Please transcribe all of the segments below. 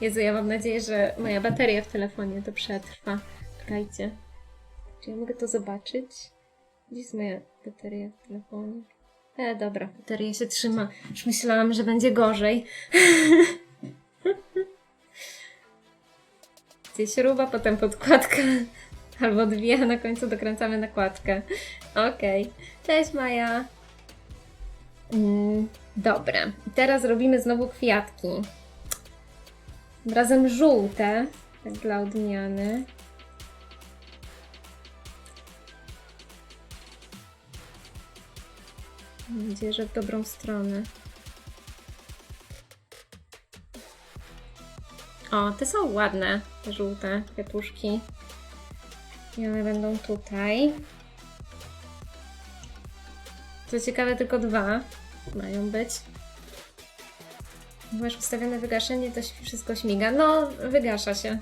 Jezu, ja mam nadzieję, że moja bateria w telefonie to przetrwa. Czekajcie. Czy ja mogę to zobaczyć? Gdzie jest moja bateria w telefonie? E, dobra, bateria się trzyma. Już myślałam, że będzie gorzej. Gdzie śruba, potem podkładka. Albo dwie, a na końcu dokręcamy nakładkę. Okej. Cześć Maja. Mm, dobra. Teraz robimy znowu kwiatki. Razem żółte, tak dla odmiany. Mam nadzieję, że w dobrą stronę. O, te są ładne, te żółte kwiatuszki. I one będą tutaj. Co ciekawe, tylko dwa mają być. Masz ustawione wygaszenie, to wszystko śmiga. No, wygasza się.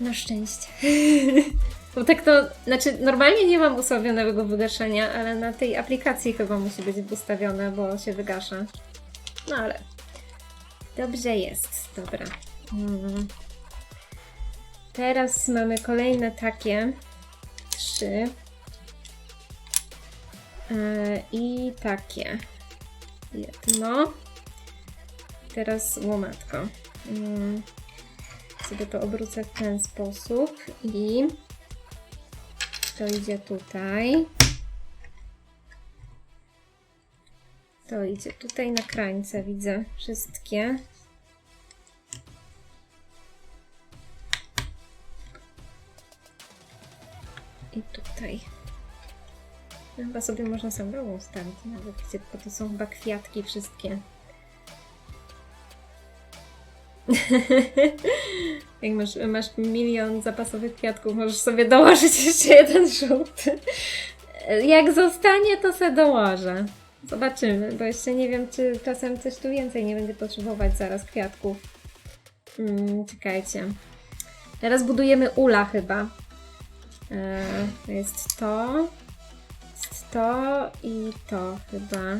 Na szczęście. Bo tak to, znaczy normalnie nie mam ustawionego wygaszenia, ale na tej aplikacji chyba musi być ustawione, bo się wygasza. No ale dobrze jest, dobra. Mm. Teraz mamy kolejne takie trzy. Yy, I takie. Jedno. Teraz łomatko. Mm, Sobie to obrócę w ten sposób i to idzie tutaj. To idzie tutaj na krańce, widzę wszystkie. I tutaj. Chyba sobie można samą ustawić nawet, gdzie, to są chyba kwiatki wszystkie. Jak masz, masz milion zapasowych kwiatków, możesz sobie dołożyć jeszcze jeden żółty. Jak zostanie, to se dołożę. Zobaczymy, bo jeszcze nie wiem, czy czasem coś tu więcej nie będzie potrzebować zaraz kwiatków. Mm, czekajcie. Teraz budujemy ula chyba. To jest to. Jest to i to chyba.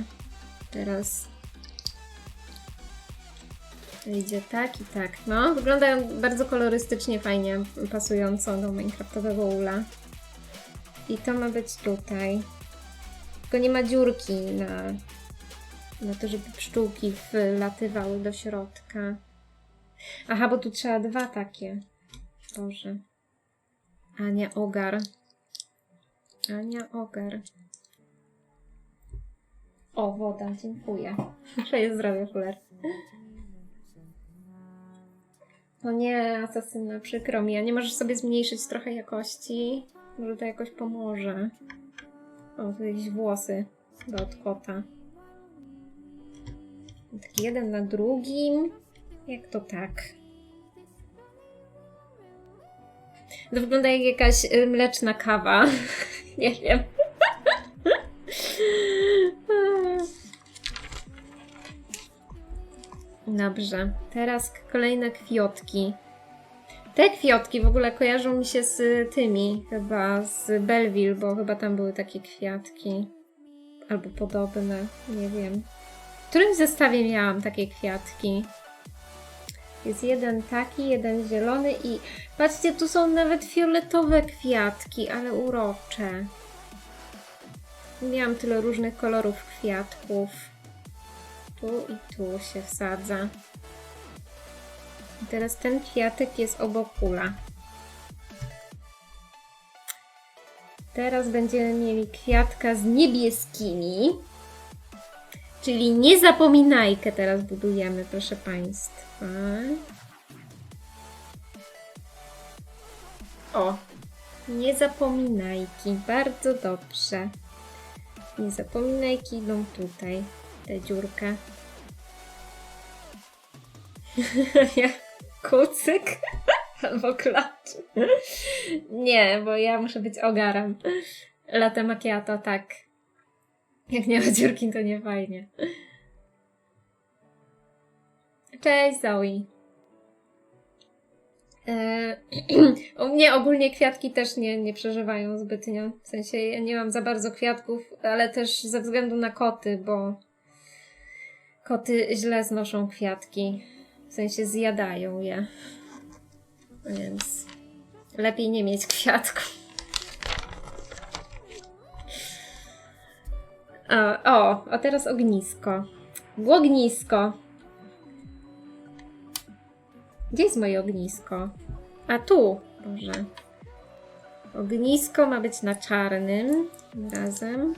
Teraz to idzie tak i tak. No, wyglądają bardzo kolorystycznie, fajnie, pasująco do minecraftowego ula. I to ma być tutaj. Tylko nie ma dziurki na, na to, żeby pszczółki wlatywały do środka. Aha, bo tu trzeba dwa takie. Boże. Ania Ogar. Ania Ogar. O, woda, dziękuję. Twoje zdrowie, Fuller. O nie, asasyna, przykro mi. A nie możesz sobie zmniejszyć trochę jakości? Może to jakoś pomoże. O, tu jakieś włosy chyba od kota. Taki jeden na drugim. Jak to tak? To wygląda jak jakaś y, mleczna kawa. nie wiem. Dobrze, teraz kolejne kwiotki. Te kwiotki w ogóle kojarzą mi się z tymi, chyba z Belleville, bo chyba tam były takie kwiatki. Albo podobne, nie wiem. W którym zestawie miałam takie kwiatki? Jest jeden taki, jeden zielony i patrzcie, tu są nawet fioletowe kwiatki, ale urocze. Miałam tyle różnych kolorów kwiatków. Tu i tu się wsadza. I teraz ten kwiatek jest obok ula. Teraz będziemy mieli kwiatka z niebieskimi. Czyli niezapominajkę teraz budujemy, proszę Państwa. O, niezapominajki. Bardzo dobrze. Niezapominajki idą tutaj, tę dziurkę. Jak kucyk albo klacz. Nie, bo ja muszę być ogarem. Latte macchiato, tak. Jak nie ma dziurki, to nie fajnie. Cześć Zoe. E, u mnie ogólnie kwiatki też nie, nie przeżywają zbytnio. W sensie ja nie mam za bardzo kwiatków, ale też ze względu na koty, bo koty źle znoszą kwiatki. W sensie zjadają je. Więc lepiej nie mieć kwiatków. O, a teraz ognisko. Ognisko. Gdzie jest moje ognisko? A tu. Boże. Ognisko ma być na czarnym. Razem.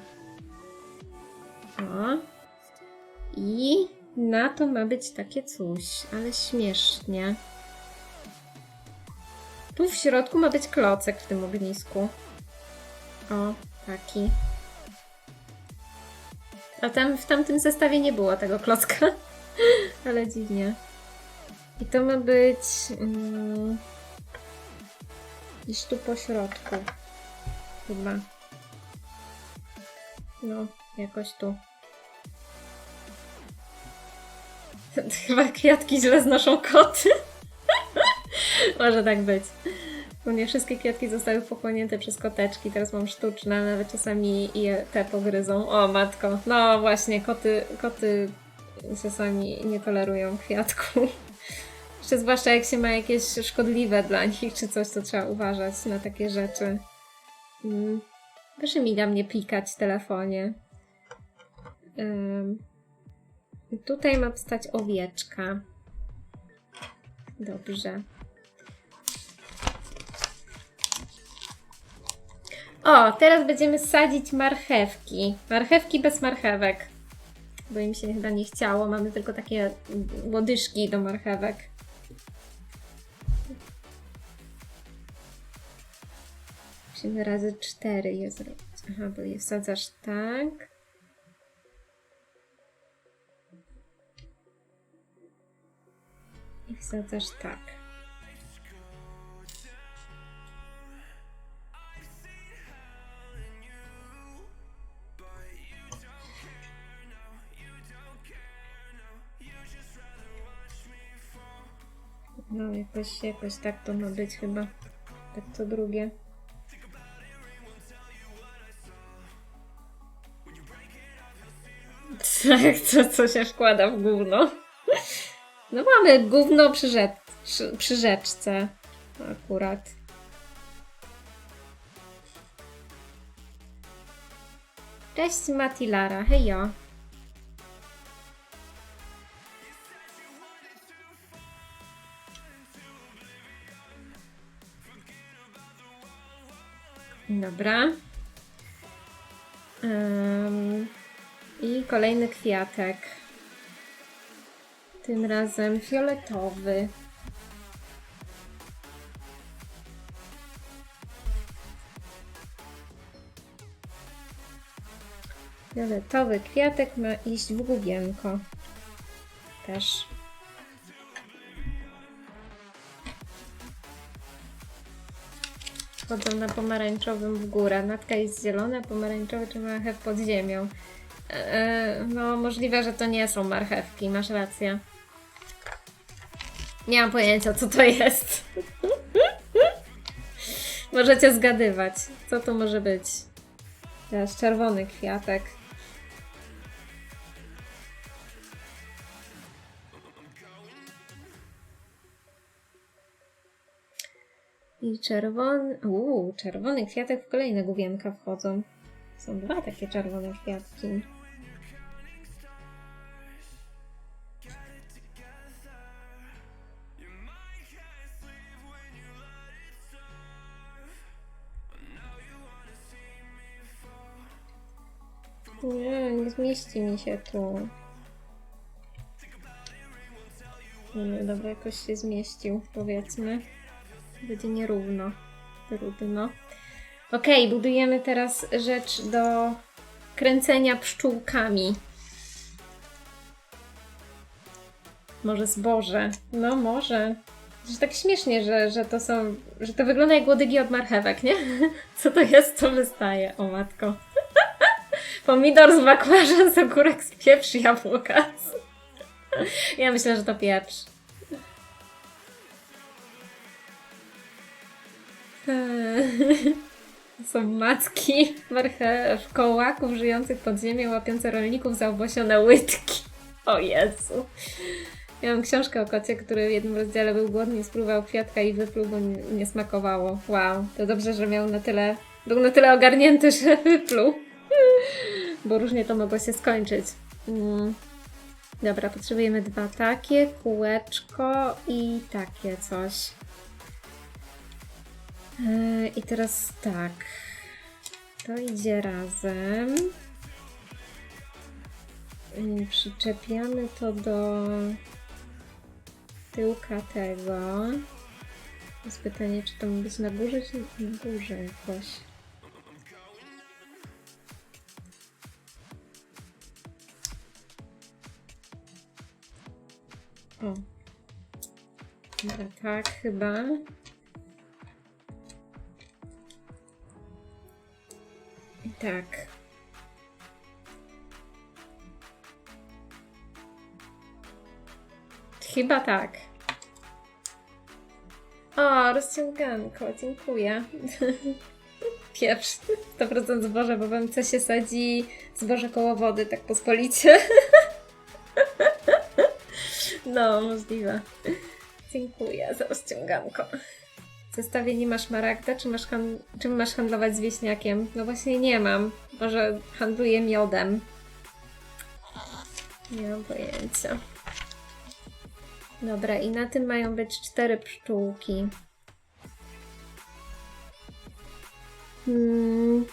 O. I na to ma być takie coś, ale śmiesznie. Tu w środku ma być klocek w tym ognisku. O, taki. A tam w tamtym zestawie nie było tego klocka. Ale dziwnie. I to ma być. Mm, gdzieś tu po środku. Chyba. No, jakoś tu. Chyba kwiatki źle znoszą koty. Może tak być. Bo nie wszystkie kwiatki zostały pochłonięte przez koteczki. Teraz mam sztuczne, nawet czasami je te pogryzą. O, matko. No właśnie, koty, koty czasami nie tolerują. Jeszcze zwłaszcza jak się ma jakieś szkodliwe dla nich, czy coś, to trzeba uważać na takie rzeczy. Mm. Proszę mi na mnie pikać w telefonie. Ym. Tutaj ma stać owieczka. Dobrze. O, teraz będziemy sadzić marchewki. Marchewki bez marchewek. Bo im się chyba nie chciało. Mamy tylko takie łodyżki do marchewek. Musimy razy cztery je zrobić. Aha, bo je wsadzasz tak. I wsadzasz tak. No, jakoś, jakoś tak to ma być chyba. Tak co drugie. Tak, co, co się wkłada w gówno. No mamy gówno przy, rzecz, przy, rzeczce. Akurat. Cześć Matilara, hejo. Dobra. Ym, I kolejny kwiatek. Tym razem fioletowy. Fioletowy kwiatek ma iść w główienko. Też. Chodzą na pomarańczowym w górę. Natka jest zielona, pomarańczowy czy marchew pod ziemią. Eee, no, możliwe, że to nie są marchewki, masz rację. Nie mam pojęcia, co to jest. Możecie zgadywać, co to może być. Teraz czerwony kwiatek. I czerwony. Uuu, czerwony kwiatek w kolejne główienka wchodzą. Są dwa takie czerwone kwiatki. Nie, nie zmieści mi się tu. Nie, dobra, jakoś się zmieścił, powiedzmy. Będzie nierówno. Trudno. Okej, budujemy teraz rzecz do kręcenia pszczółkami. Może zboże. No, może. Że tak śmiesznie, że, że to są. że to wygląda jak łodygi od marchewek, nie? Co to jest, co wystaje? O matko. Pomidor z bakłażan z ogórek z pieprz jabłka. Ja myślę, że to pieprz. Są macki marchew kołaków żyjących pod ziemią, łapiące rolników za obłosione łydki. O Jezu. Ja mam książkę o kocie, który w jednym rozdziale był głodny, spróbował kwiatka i wypluł, bo nie, nie smakowało. Wow, to dobrze, że miał na tyle, był na tyle ogarnięty, że wypluł. Bo różnie to mogło się skończyć. Mm. Dobra, potrzebujemy dwa takie, kółeczko i takie coś. Yy, I teraz tak. To idzie razem. Yy, Przyczepiamy to do tyłka tego. Jest pytanie, czy to ma być na górze, czy na górze jakoś. O. Tak chyba. I tak. Chyba tak. O, rozciąganko, dziękuję. Pieprz, 100% zboża, bo wam co się sadzi zboże koło wody, tak pospolicie. No, możliwe. Dziękuję za rozciąganko. W zestawie nie masz maragda, czy masz, han- czy masz handlować z wieśniakiem? No właśnie nie mam. Może handluję miodem. Nie mam pojęcia. Dobra, i na tym mają być cztery pszczółki. Hmm.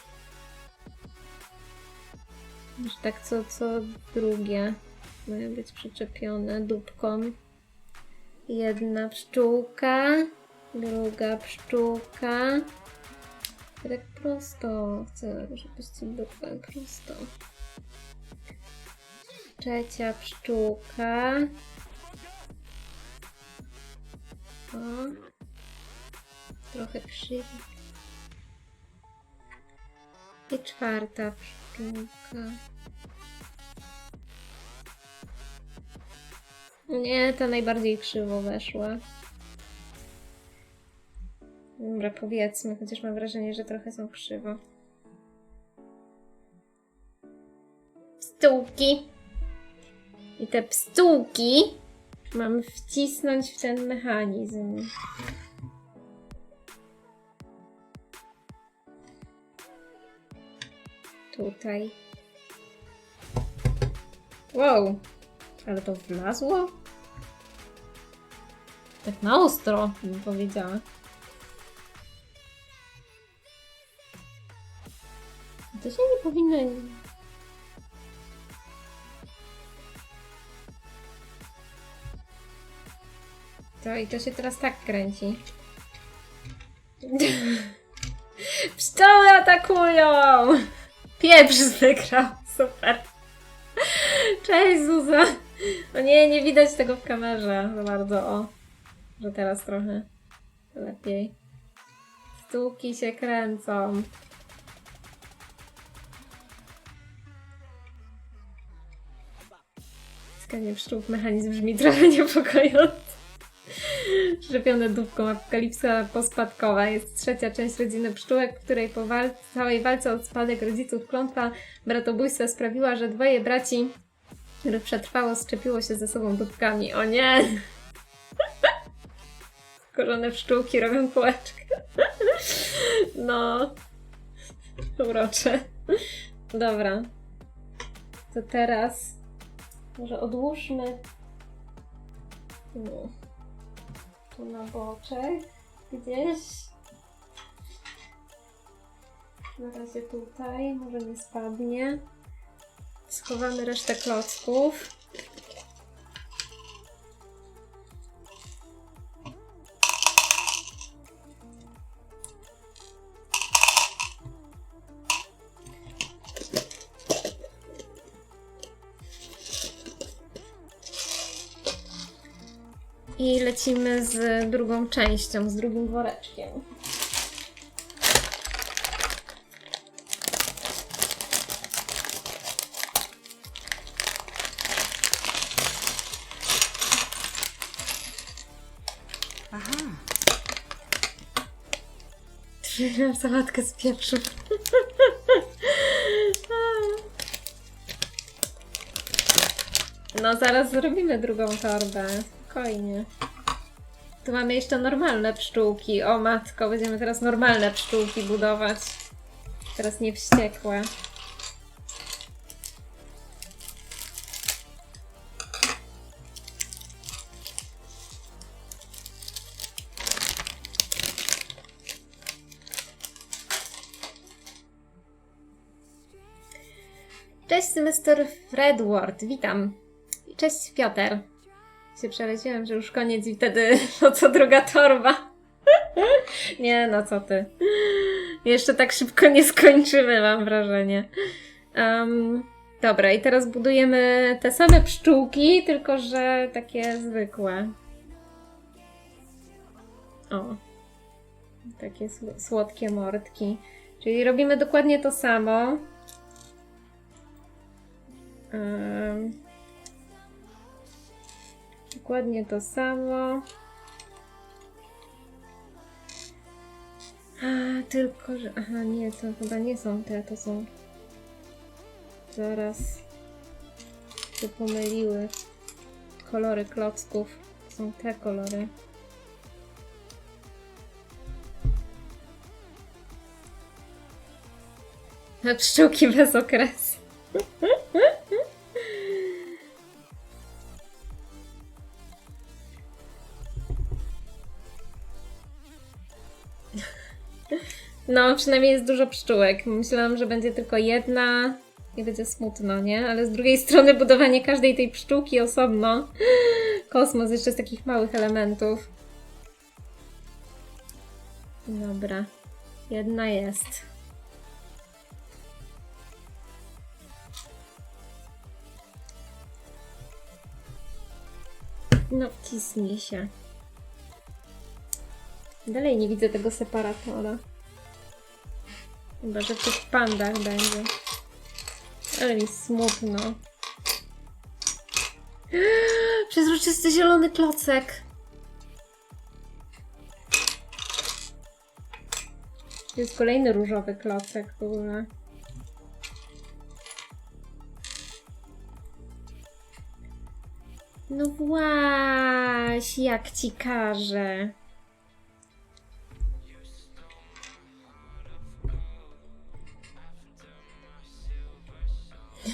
Już tak co, co drugie mają być przyczepione dupką. Jedna pszczółka, druga pszczółka. Tak prosto. Chcę, żebyście dupę prosto. Trzecia pszczółka. O. Trochę krzywo. I czwarta pszczółka. Nie, ta najbardziej krzywo weszła. Dobra, powiedzmy, chociaż mam wrażenie, że trochę są krzywo. Pstułki. I te pstułki mam wcisnąć w ten mechanizm. Tutaj. Wow, ale to wlazło? Tak na ostro, bym powiedziała. To się nie powinno... To i to się teraz tak kręci. Pszczoły atakują! Pieprz wygrał, super. Cześć Zuza. O nie, nie widać tego w kamerze za bardzo, o. Że teraz trochę lepiej. Stuki się kręcą. Skanie pszczół mechanizm brzmi trochę niepokojąco. Szczepione dupką apokalipsa pospadkowa jest trzecia część rodziny pszczółek, w której po wal- całej walce o spadek rodziców klątwa bratobójstwa sprawiła, że dwoje braci, których przetrwało, szczepiło się ze sobą dupkami. O nie! Korzone pszczółki robią kółeczkę. No. Urocze. Dobra. To teraz może odłóżmy no, tu na boczek gdzieś. Na razie tutaj, może nie spadnie. Schowamy resztę klocków. I lecimy z drugą częścią, z drugim woreczkiem. Aha, Miałam sałatkę z pieprzu. No zaraz zrobimy drugą torbę. Spokojnie. Tu mamy jeszcze normalne pszczółki. O matko, będziemy teraz normalne pszczółki budować. Teraz nie wściekłe. Cześć, Mr. Fredward, witam. Cześć, Piotr. Się że już koniec i wtedy no co druga torba. nie, no co ty. Jeszcze tak szybko nie skończymy, mam wrażenie. Um, dobra, i teraz budujemy te same pszczółki, tylko że takie zwykłe. O. Takie sł- słodkie mordki. Czyli robimy dokładnie to samo. Em, dokładnie to samo. A, tylko, że. Aha, nie, to chyba nie są te, to są. Zaraz się pomyliły. Kolory klocków. To są te kolory. Pszczółki bez okresu. No, przynajmniej jest dużo pszczółek. Myślałam, że będzie tylko jedna i będzie smutno, nie? Ale z drugiej strony budowanie każdej tej pszczółki osobno. Kosmos jeszcze z takich małych elementów. Dobra. Jedna jest. No, wcisnij się. Dalej nie widzę tego separatora. Chyba, że w tych pandach będzie. Ale mi smutno. Przezroczysty zielony klocek. Jest kolejny różowy klocek w ogóle. No właśnie, jak ci każę.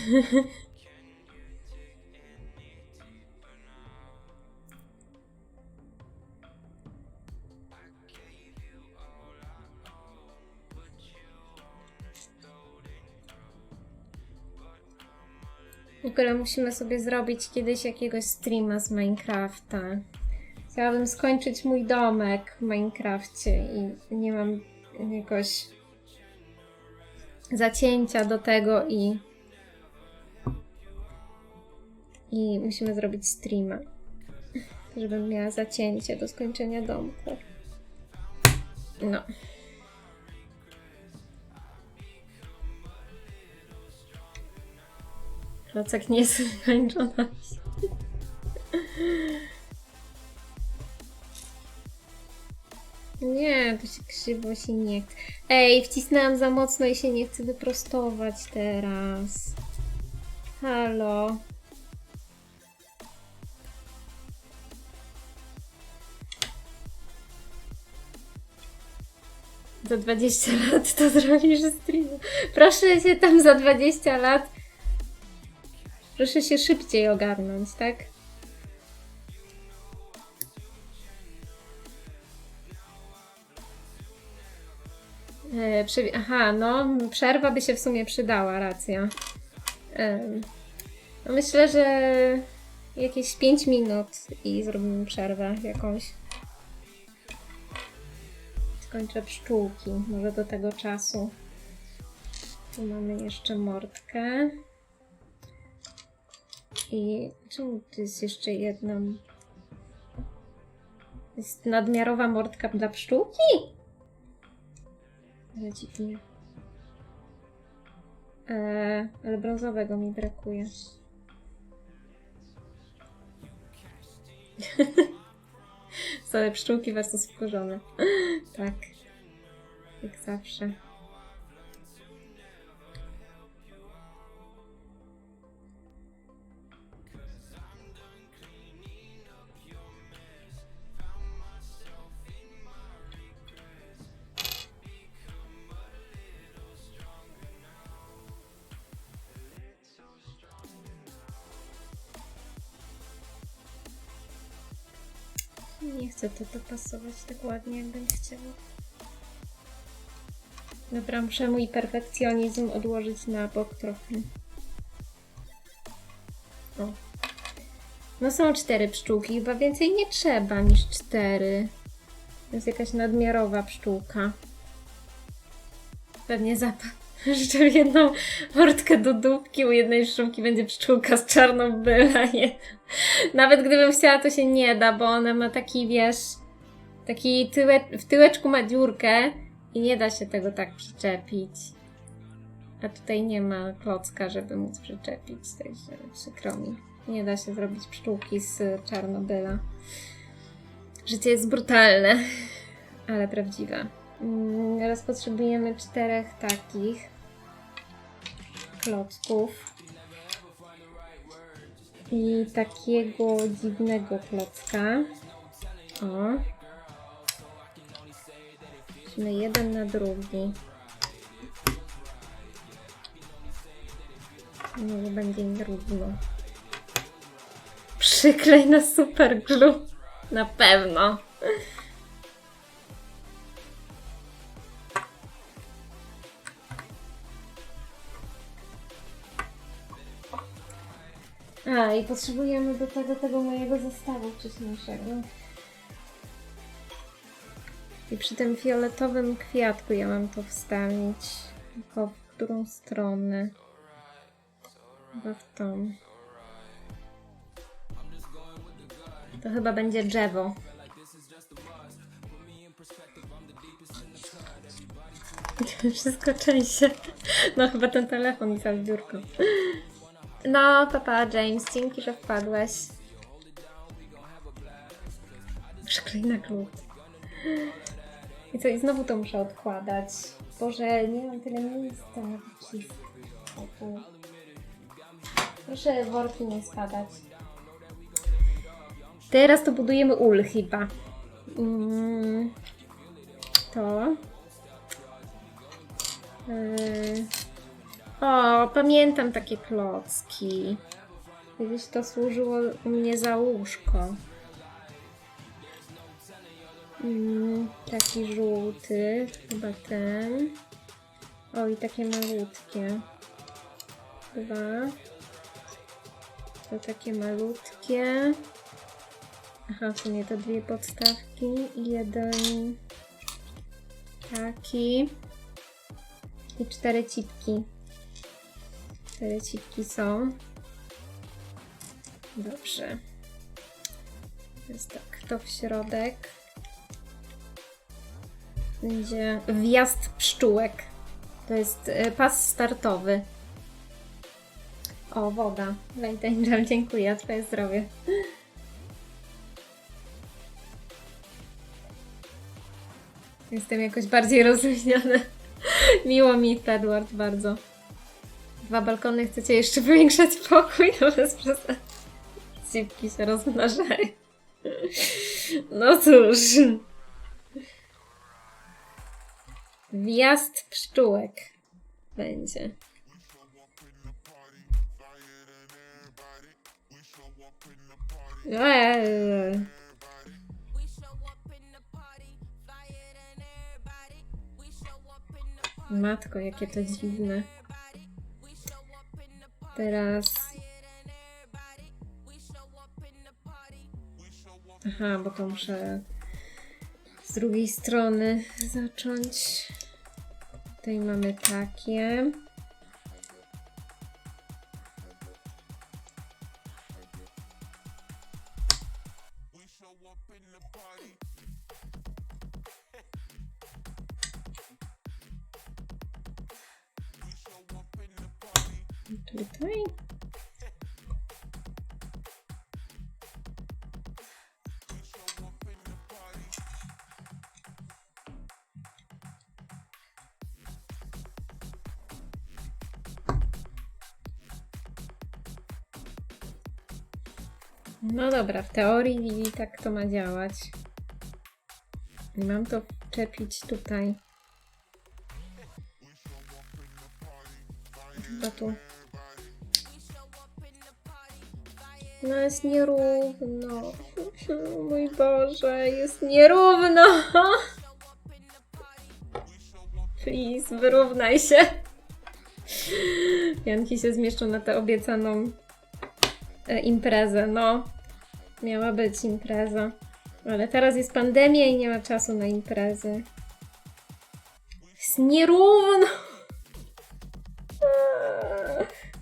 W ogóle musimy sobie zrobić kiedyś jakiegoś streama z Minecrafta. Chciałabym skończyć mój domek w Minecrafcie i nie mam jakoś zacięcia do tego i i musimy zrobić streama, żebym miała zacięcie do skończenia domku. No. Klocek nie jest skończona. Nie, to się krzywo się nie chce. Ej, wcisnęłam za mocno i się nie chcę wyprostować teraz. Halo. Za 20 lat to zrobisz stream. Proszę się tam za 20 lat. Proszę się szybciej ogarnąć, tak? E, przewi- Aha, no, przerwa by się w sumie przydała, racja. Em, no myślę, że jakieś 5 minut i zrobimy przerwę jakąś. Skończę pszczółki, może do tego czasu. Tu mamy jeszcze mordkę. I czemu tu jest jeszcze jedna? Jest nadmiarowa mordka dla pszczółki? Ale dziwnie. Eee, ale brązowego mi brakuje. Całe pszczółki versus wkurzone. tak. Jak zawsze. Nie chcę to dopasować tak ładnie, jakbym chciała. Dobra, muszę mój perfekcjonizm odłożyć na bok trochę. O. No są cztery pszczółki, chyba więcej nie trzeba niż cztery. To jest jakaś nadmiarowa pszczółka. Pewnie zapach. Jeszcze jedną wortkę do dupki, u jednej pszczółki będzie pszczółka z Czarnobyla. Nie. Nawet gdybym chciała, to się nie da, bo ona ma taki, wiesz, taki tyłe, w tyłeczku ma dziurkę i nie da się tego tak przyczepić. A tutaj nie ma klocka, żeby móc przyczepić, także przykro mi. Nie da się zrobić pszczółki z Czarnobyla. Życie jest brutalne, ale prawdziwe. Mm, Teraz potrzebujemy czterech takich klocków. I takiego dziwnego klocka. O. Musimy jeden na drugi. No, bo będzie im trudno. Przyklej na super glue. Na pewno. A, i potrzebujemy do tego tego mojego zestawu wcześniejszego. I przy tym fioletowym kwiatku ja mam to wstawić. Tylko w którą stronę? Chyba w tą. To chyba będzie drzewo. Wszystko częściej. No chyba ten telefon cały dziurką. No, papa James, dzięki, że wpadłeś. Przyklej na glut. I co, i znowu to muszę odkładać. Boże, nie mam tyle miejsca tu. Proszę worki nie spadać. Teraz to budujemy ul chyba. Mm, to. Yy. O, pamiętam takie klocki. Kiedyś to służyło u mnie za łóżko. Mm, taki żółty, chyba ten. O, i takie malutkie. Dwa. To takie malutkie. Aha, w sumie to dwie podstawki i jeden taki. I cztery cipki. Cipki są. Dobrze. Jest tak, to w środek. Będzie wjazd pszczółek. To jest e, pas startowy. O, woda. Light Angel, dziękuję. Twoje zdrowie. Jestem jakoś bardziej rozluźniona. Miło mi, Edward, bardzo. Dwa balkony chcecie jeszcze powiększać pokój? No bez przesady. Cipki się rozmnażają. No cóż. Wjazd pszczółek będzie. Eee. Matko, jakie to dziwne. Teraz. Aha, bo to muszę z drugiej strony zacząć. Tutaj mamy takie. Tutaj. No dobra, w teorii tak to ma działać. I mam to czepić tutaj. Chyba tu. No jest nierówno. Mój Boże, jest nierówno. Please, wyrównaj się. Janki się zmieszczą na tę obiecaną e, imprezę. No, miała być impreza. Ale teraz jest pandemia i nie ma czasu na imprezy. Jest nierówno.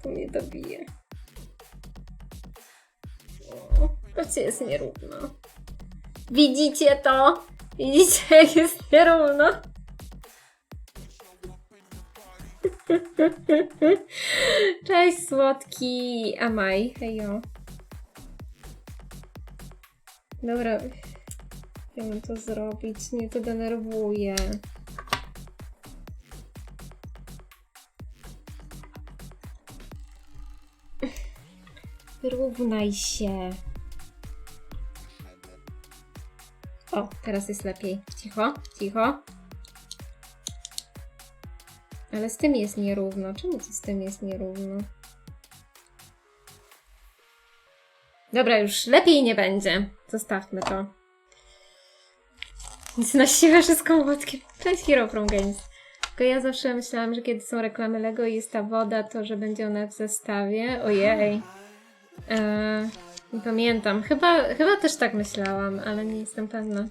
To mnie dobije. Jest nierówno. Widzicie to? Widzicie, jak jest nierówno? Cześć słodki Amaj, hejo. Dobra, mam to zrobić, mnie to denerwuje. Wyrównaj się. O, teraz jest lepiej. Cicho, cicho. Ale z tym jest nierówno. Czemu to z tym jest nierówno? Dobra, już lepiej nie będzie. Zostawmy to. Nic na siłę wszystko łódkiem. Cześć Hero from Games. Tylko ja zawsze myślałam, że kiedy są reklamy Lego i jest ta woda, to że będzie ona w zestawie. Ojej. Eee, nie pamiętam. Chyba, chyba też tak myślałam, ale nie jestem pewna.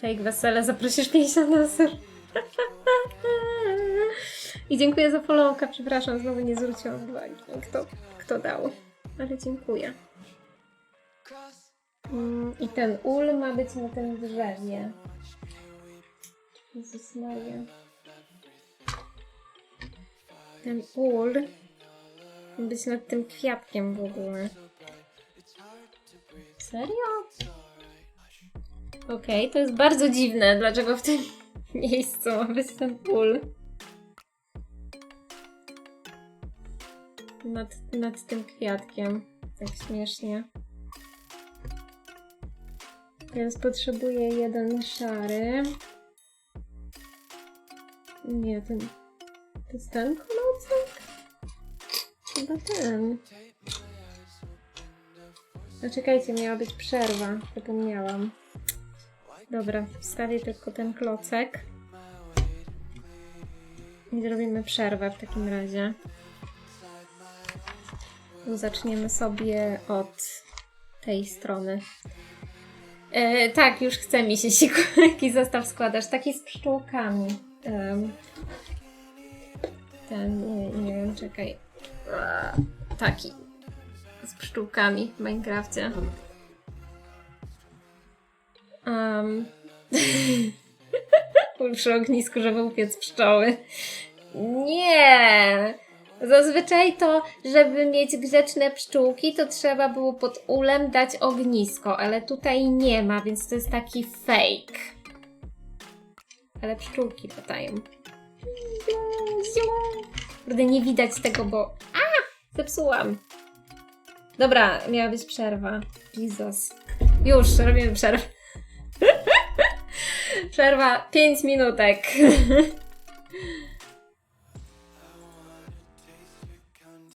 Fake wesele, zaprosisz 50 osób. I dziękuję za followka. Przepraszam, znowu nie zwróciłam uwagi, kto, kto dał. Ale dziękuję. Mm, I ten ul ma być na tym drzewie. Jezus Maria. Ten ul ma być nad tym kwiatkiem w ogóle. Serio? Okej, to jest bardzo dziwne, dlaczego w tym miejscu ma być ten ul. Nad, nad tym kwiatkiem. Tak śmiesznie. Teraz potrzebuję jeden szary. Nie, ten. To jest ten klocek? Chyba ten. No czekajcie, miała być przerwa. Zapomniałam. Dobra, wstawię tylko ten klocek. I zrobimy przerwę w takim razie. Zaczniemy sobie od tej strony. E, tak, już chce mi się siku. Jaki zestaw składasz? Taki z pszczółkami. Ten, nie, nie wiem, czekaj. Taki. Z pszczółkami w Minecrafcie. Um. przy ognisku, żeby upiec pszczoły. Nie! Zazwyczaj to, żeby mieć grzeczne pszczółki, to trzeba było pod ulem dać ognisko, ale tutaj nie ma, więc to jest taki fake. Ale pszczółki latają. Kurde, nie widać tego, bo... A! Zepsułam. Dobra, miała być przerwa. Jesus. Już, robimy przerwę. przerwa 5 minutek.